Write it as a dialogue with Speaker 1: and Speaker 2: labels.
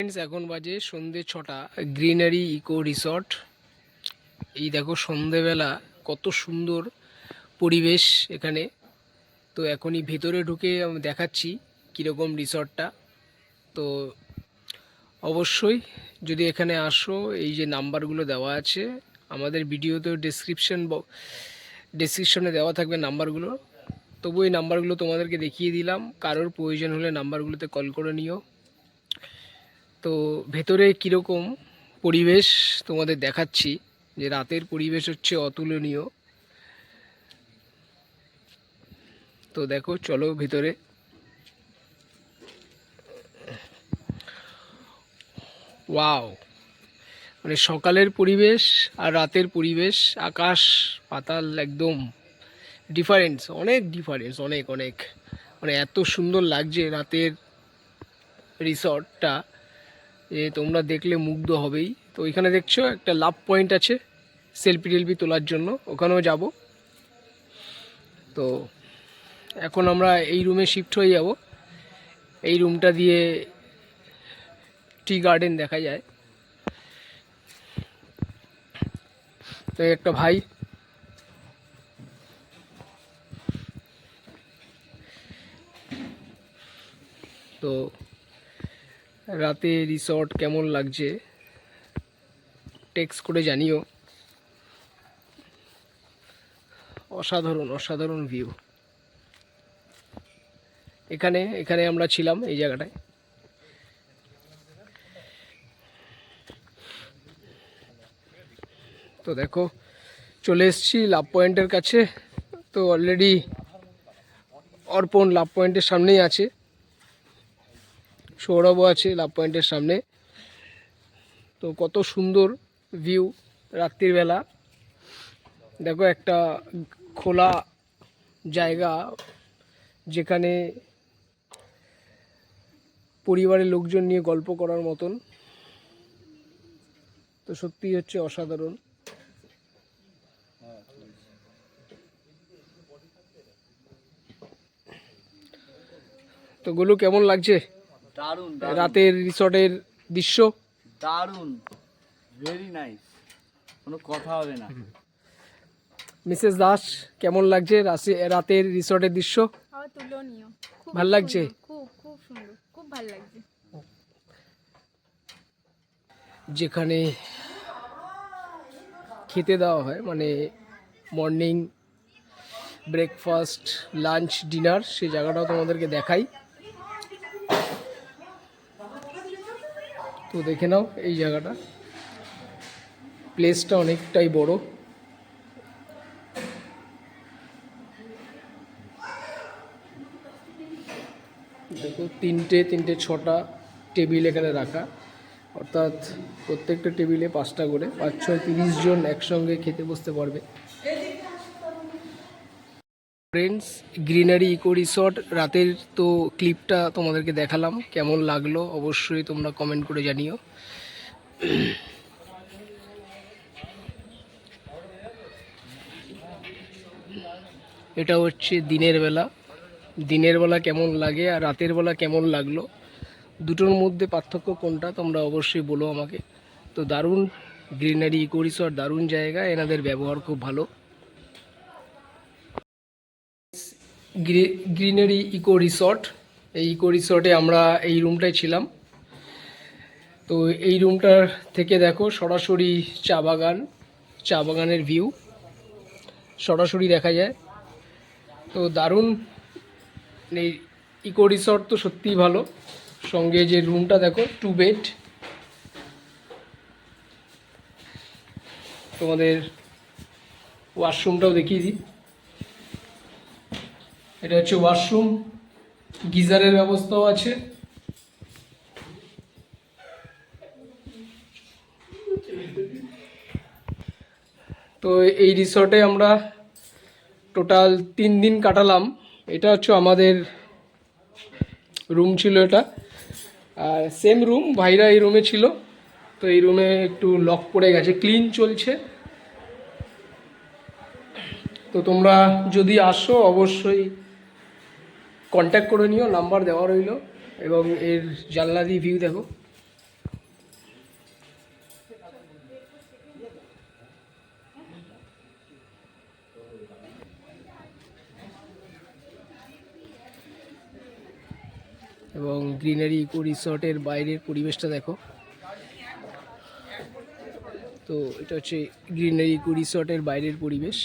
Speaker 1: Friends এখন বাজে সন্ধে ছটা। গ্রিনারি ইকো রিসর্ট এই দেখো সন্ধেবেলা, কত সুন্দর পরিবেশ এখানে। তো এখনই ভেতরে ঢুকে দেখাচ্ছি কীরকম রিসর্টটা। তো অবশ্যই যদি এখানে আসো, এই যে নাম্বারগুলো দেওয়া আছে, আমাদের ভিডিওতেও ডেসক্রিপশন ডেসক্রিপশনে দেওয়া থাকবে নাম্বারগুলো। তবু এই নাম্বারগুলো তোমাদেরকে দেখিয়ে দিলাম। কারোর প্রয়োজন হলে নাম্বারগুলোতে কল করে নিও। তো ভেতরে কীরকম পরিবেশ তোমাদের দেখাচ্ছি? যে রাতের পরিবেশ হচ্ছে অতুলনীয়। তো দেখো, চলো ভেতরে। ওয়াও! মানে সকালের পরিবেশ আর রাতের পরিবেশ, আকাশ, পাতাল একদম ডিফারেন্স অনেক ডিফারেন্স অনেক অনেক। মানে এত সুন্দর লাগছে রাতের রিসর্টটা যে তোমরা দেখলে মুগ্ধ হবেই। তো ওইখানে দেখছ, একটা লাভ পয়েন্ট আছে সেলফি টেলফি তোলার জন্য। ওখানেও যাব। তো এখন আমরা এই রুমে শিফট হয়ে যাব। এই রুমটা দিয়ে টি গার্ডেন দেখা যায়। তো একটা ভাই। তো রাতে রিসর্ট কেমন লাগছে? টেক্সট করে জানিও। অসাধারণ অসাধারণ ভিউ এখানে এখানে আমরা ছিলাম এই জায়গাটায়। তো দেখো, চলে এসছি লাভ পয়েন্টের কাছে। তো অলরেডি অর্পণ লাভ পয়েন্টের সামনেই আছে। সৌরভও আছে লাভ পয়েন্টের সামনে। তো কত সুন্দর ভিউ রাত্রির বেলা। দেখো একটা খোলা জায়গা যেখানে পরিবারের লোকজন নিয়ে গল্প করার মতন। তো সত্যিই হচ্ছে অসাধারণ। তো গুলো, কেমন লাগছে?
Speaker 2: দারুণ
Speaker 1: রাতের রিসর্টের দৃশ্য।
Speaker 2: দারুণ ভেরি নাইস কোনো কথা হবে না।
Speaker 1: মিসেস দাস কেমন লাগছে রাতের রিসর্টের দৃশ্য?
Speaker 3: তুলনীয়।
Speaker 1: ভালো লাগছে?
Speaker 3: খুব খুব সুন্দর খুব ভালো লাগছে।
Speaker 1: যেখানে খেতে দেওয়া হয় মানে মর্নিং ব্রেকফাস্ট লাঞ্চ ডিনার সেই জায়গাটাও তোমাদেরকে দেখাই। তো দেখে নাও এই জায়গাটা। প্লেসটা অনেকটাই বড়। দেখো তিনটে তিনটে, ছটা টেবিল এখানে রাখা। অর্থাৎ প্রত্যেকটা টেবিলে পাঁচটা করে। পাঁচ, ছয়, তিরিশ জন একসঙ্গে খেতে বসতে পারবে। ফ্রেন্ডস গ্রিনারি ইকো রিসর্ট রাতের তো ক্লিপটা তোমাদেরকে দেখালাম, কেমন লাগল অবশ্যই তোমরা কমেন্ট করে জানিও। এটা হচ্ছে দিনের বেলা। দিনের বেলা কেমন লাগে আর রাতের বেলা কেমন লাগল? দুটোর মধ্যে পার্থক্য কোনটা তোমরা অবশ্যই বলো আমাকে। তো দারুণ গ্রিনারি ইকো রিসর্ট দারুণ জায়গা, এনাদের ব্যবহার খুব ভালো। Greenery eco resort. এই ইকো রিসর্টে আমরা এই রুমটায় ছিলাম। তো এই রুমটার থেকে দেখো সরাসরি চা বাগান, চা বাগানের ভিউ। সরাসরি দেখা যায়। তো দারুণ। এই ইকো রিসর্ট তো সত্যিই ভালো। সঙ্গে যে রুমটা দেখো, টু বেড। তোমাদের ওয়াশরুমটাও দেখিয়ে দিই। এটা হচ্ছে ওয়াশরুম, গিজারের ব্যবস্থাও আছে। তো এই রিসর্টে আমরা টোটাল তিন দিন কাটালাম। এটা হচ্ছে আমাদের রুম ছিল এটা। আর সেম রুম ভাইরা এই রুমে ছিল। তো এই রুমে একটু লক পড়ে গেছে ক্লিন চলছে। তো তোমরা যদি আসো, অবশ্যই কন্ট্যাক্ট করে নিও নাম্বার দেওয়া রইল, এবং এর জানলা দিয়ে ভিউ দেখো। এবং গ্রিনারি ইকো রিসর্টের বাইরের পরিবেশটা দেখো। তো এটা হচ্ছে গ্রিনারি ইকো রিসর্টের বাইরের পরিবেশ।